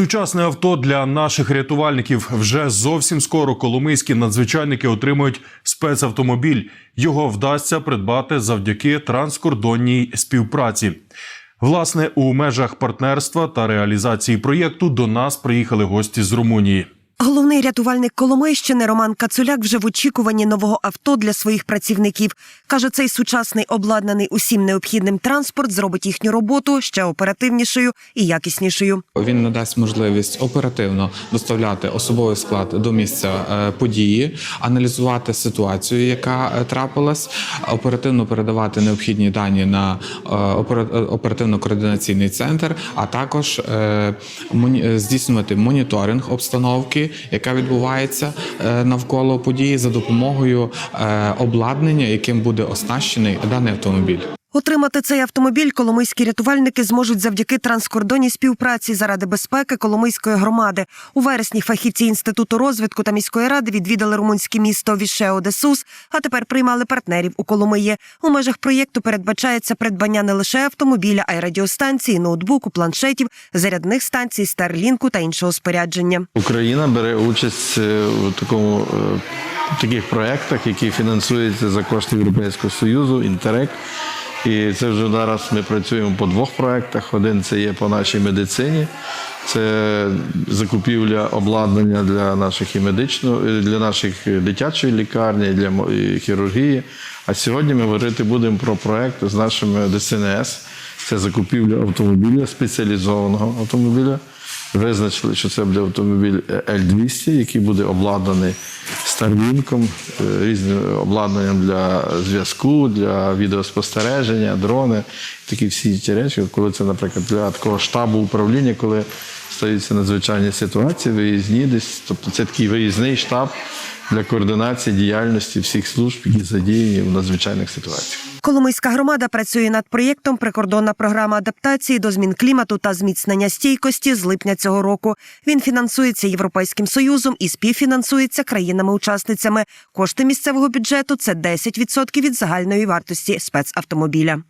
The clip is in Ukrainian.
Сучасне авто для наших рятувальників вже зовсім скоро коломийські надзвичайники отримують спецавтомобіль. Його вдасться придбати завдяки транскордонній співпраці. Власне, у межах партнерства та реалізації проєкту до нас приїхали гості з Румунії. Головний рятувальник Коломийщини Роман Кацуляк вже в очікуванні нового авто для своїх працівників. Каже, цей сучасний обладнаний усім необхідним транспорт зробить їхню роботу ще оперативнішою і якіснішою. Він надасть можливість оперативно доставляти особовий склад до місця е, події, аналізувати ситуацію, яка е, трапилась, оперативно передавати необхідні дані на е, опера- оперативно-координаційний центр, а також здійснювати моніторинг обстановки, яка відбувається е, навколо події, за допомогою е, обладнання, яким буде оснащений даний автомобіль. Отримати цей автомобіль коломийські рятувальники зможуть завдяки транскордонній співпраці заради безпеки Коломийської громади. У вересні фахівці інституту розвитку та міської ради відвідали румунське місто Вішео де Сус, а тепер приймали партнерів у Коломиї. У межах проєкту передбачається придбання не лише автомобіля, а й радіостанції, ноутбуку, планшетів, зарядних станцій, старлінку та іншого спорядження. Україна бере участь е, у такому е, в таких проєктах, які фінансуються за кошти Європейського Союзу, Інтерек. І це вже зараз ми працюємо по двох проєктах. Один це є по нашій медицині, це закупівля обладнання для наших і медичного, е, для наших дитячої лікарні, для хірургії. А сьогодні ми говорити будемо про проєкт з нашим ДСНС. Це закупівля автомобіля, спеціалізованого автомобіля. Визначили, що це буде автомобіль L200, який буде обладнаний Starlink, е, різним обладнанням для зв'язку, для відеоспостереження, дрони, такі всі ті речі. Коли це, наприклад, для такого штабу управління, коли стаються надзвичайні ситуації, виїзні десь, тобто це такий виїзний штаб для координації діяльності всіх служб, які задіяні в надзвичайних ситуаціях. Коломийська громада працює над проєктом Прикордонна програма адаптації до змін клімату та зміцнення стійкості з липня цього року. Він фінансується Європейським союзом і співфінансується країнами-учасницями. Кошти місцевого бюджету це 10% від загальної вартості спецавтомобіля.